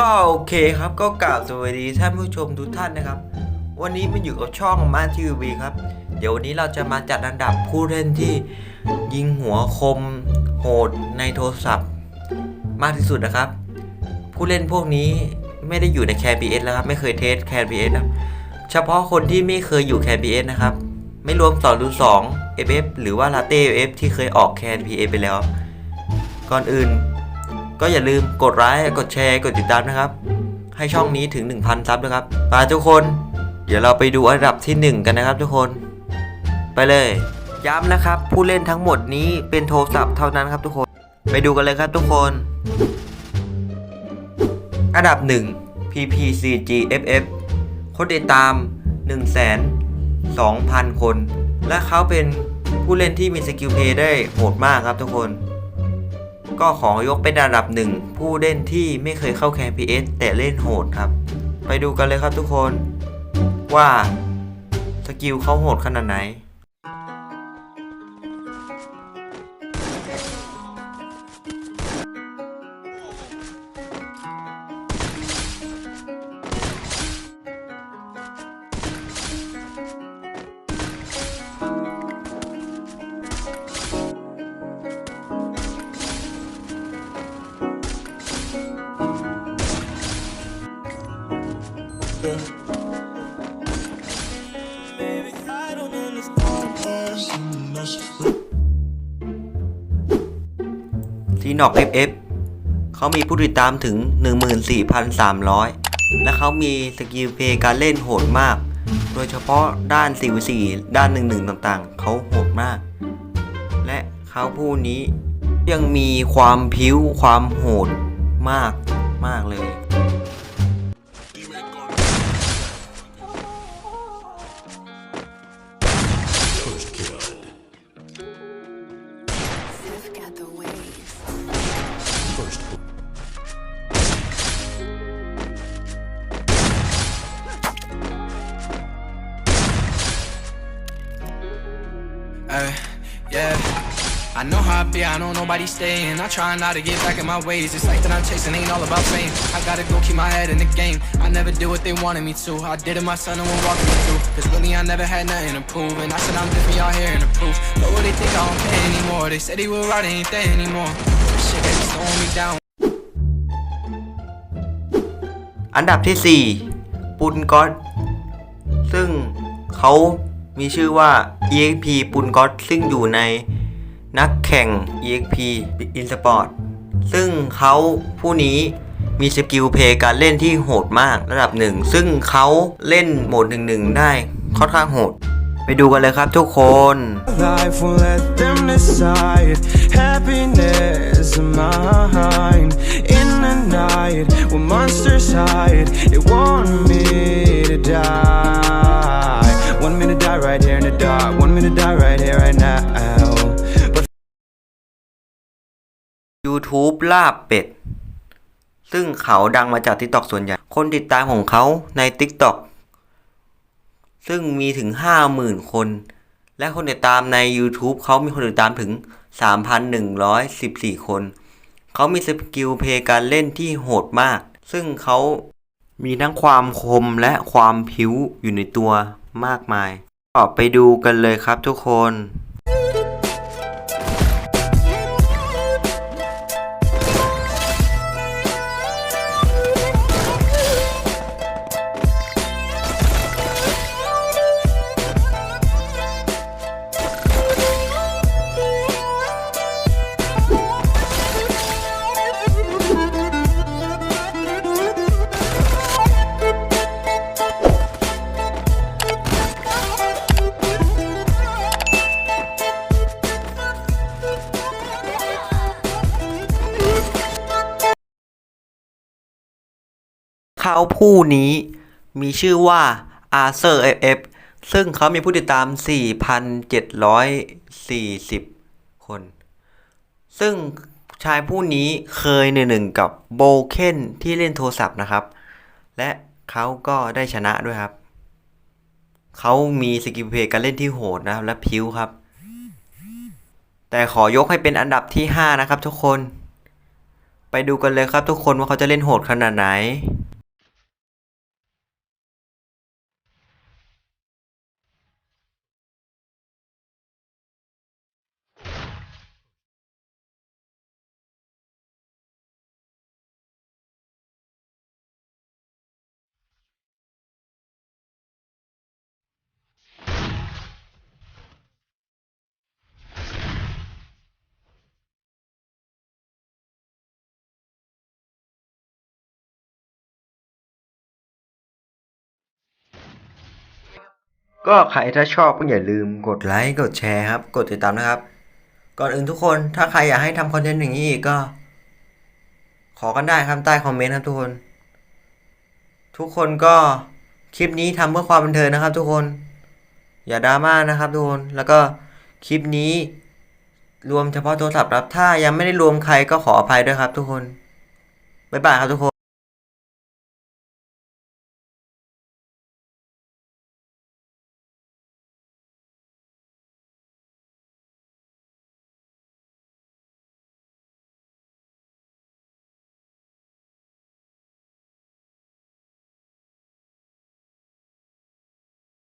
ก็โอเคครับก็กล่าวสวัสดีท่านผู้ชมทุกท่านนะครับ วันนี้มันอยู่กับช่องมาทีวีครับ เดี๋ยววันนี้เราจะมาจัดอันดับผู้เล่นที่ยิงหัวคมโหดในโทรศัพท์ มากที่สุดนะครับ ผู้เล่นพวกนี้ไม่ได้อยู่ในแค b s แล้วครับ ไม่เคยเทสแค b s นะเฉพาะคนที่ไม่เคยอยู่แค b s นะครับ ไม่รวม2รู2 FF หรือว่า Latte FF ที่เคยออกแค b s ไปแล้ว ก่อนอื่น ก็อย่าลืมกดไลค์กดแชร์กดติดตามนะครับ ให้ช่องนี้ถึง 1,000 ซับนะครับไปทุกคน เดี๋ยวเราไปดูอันดับที่ 1 กันนะครับ ทุกคน ไปเลย ย้ำนะครับ ผู้เล่นทั้งหมดนี้เป็นโทรศัพท์เท่านั้นครับทุกคน ไปดูกันเลยครับทุกคน อันดับ 1 PPCGFF คนติดตาม 1 2 0 0 0 คน และเขาเป็นผู้เล่นที่มีสกิลเพย์ได้โหดมากครับทุกคน ก็ขอยกเป็นอันดับหนึ่งผู้เล่นที่ไม่เคยเข้าแคม PS แต่เล่นโหดครับ ไปดูกันเลยครับทุกคนว่าสกิลเขาโหดขนาดไหน ทีนอก FF เขามีผู้ติดตามถึง 14,300 และเขามีสกิลเพย์การเล่นโหดมาก โดยเฉพาะด้าน4ด้าน 1 1 ต่างๆ เขาโหดมาก และเขาผู้นี้ยังมีความพิ้วความโหดมากมากเลย yeah. I know how I be, I know nobody staying. I try not to get back in my ways. It's like that I'm chasing ain't all about fame. I gotta go keep my head in the game. I never did what they wanted me to. I did it my son and won't walk me through. Cause really I never had nothing to prove. And I said I'm different, y'all hearing the proof. But what they think I don't care anymore. They said he was right, ain't there anymore. Shit, they just throwing me down. อันดับที่ 4 ปุนก๊อตซึ่งเขามีชื่อว่า EXP ปุนก๊อตซึ่งอยู่ในนักแข่ง EXP In Sport ซึ่งเขาผู้นี้มีสกิลเพย์การเล่นที่โหดมากระดับหนึ่ง ซึ่งเขาเล่นโหมดหนึ่งหนึ่งได้ค่อนข้างโหด ไปดูกันเลยครับทุกคน life won't let them decide happiness of mine in YouTube ลาบเป็ด ซึ่งเขาดังมาจาก TikTok ส่วนใหญ่ คนติดตามของเขาใน TikTok ซึ่งมีถึง 50,000 คน และคนติดตามใน YouTube เขามีคนติดตามถึง 3,114 คน เขามีสกิลเพลย์การเล่นที่โหดมาก ซึ่งเขามีทั้งความคมและความผิวอยู่ในตัวมากมายก็ไปดูกันเลยครับทุกคน เขาผู้นี้มีชื่อว่า Arthur FF ซึ่งเขามีผู้ติดตาม 4,740 คน ซึ่งชายผู้นี้เคยหนึ่งหนึ่งกับโบเคนที่เล่นโทรศัพท์นะครับ และเขาก็ได้ชนะด้วยครับ เขามีสกิลเพลย์การเล่นที่โหดนะครับ และพิ้วครับ แต่ขอยกให้เป็นอันดับที่ 5 นะครับทุกคน ไปดูกันเลยครับทุกคนว่าเขาจะเล่นโหดขนาดไหน ก็ใครถ้าชอบก็อย่าลืมกดไลค์กดแชร์ครับ กดติดตามนะครับ ก่อนอื่นทุกคนถ้าใครอยากให้ทำคอนเทนต์อย่างนี้อีกก็ ขอกันได้ครับใต้คอมเมนต์ครับทุกคน ทุกคนก็คลิปนี้ทำเพื่อความบันเทิงนะครับ ทุกคน อย่าดราม่านะครับ ทุกคนแล้วก็คลิปนี้รวมเฉพาะโทรศัพท์รับถ้ายังไม่ได้รวมใครก็ขออภัยด้วยครับ ทุกคนบ๊ายบายครับทุกคน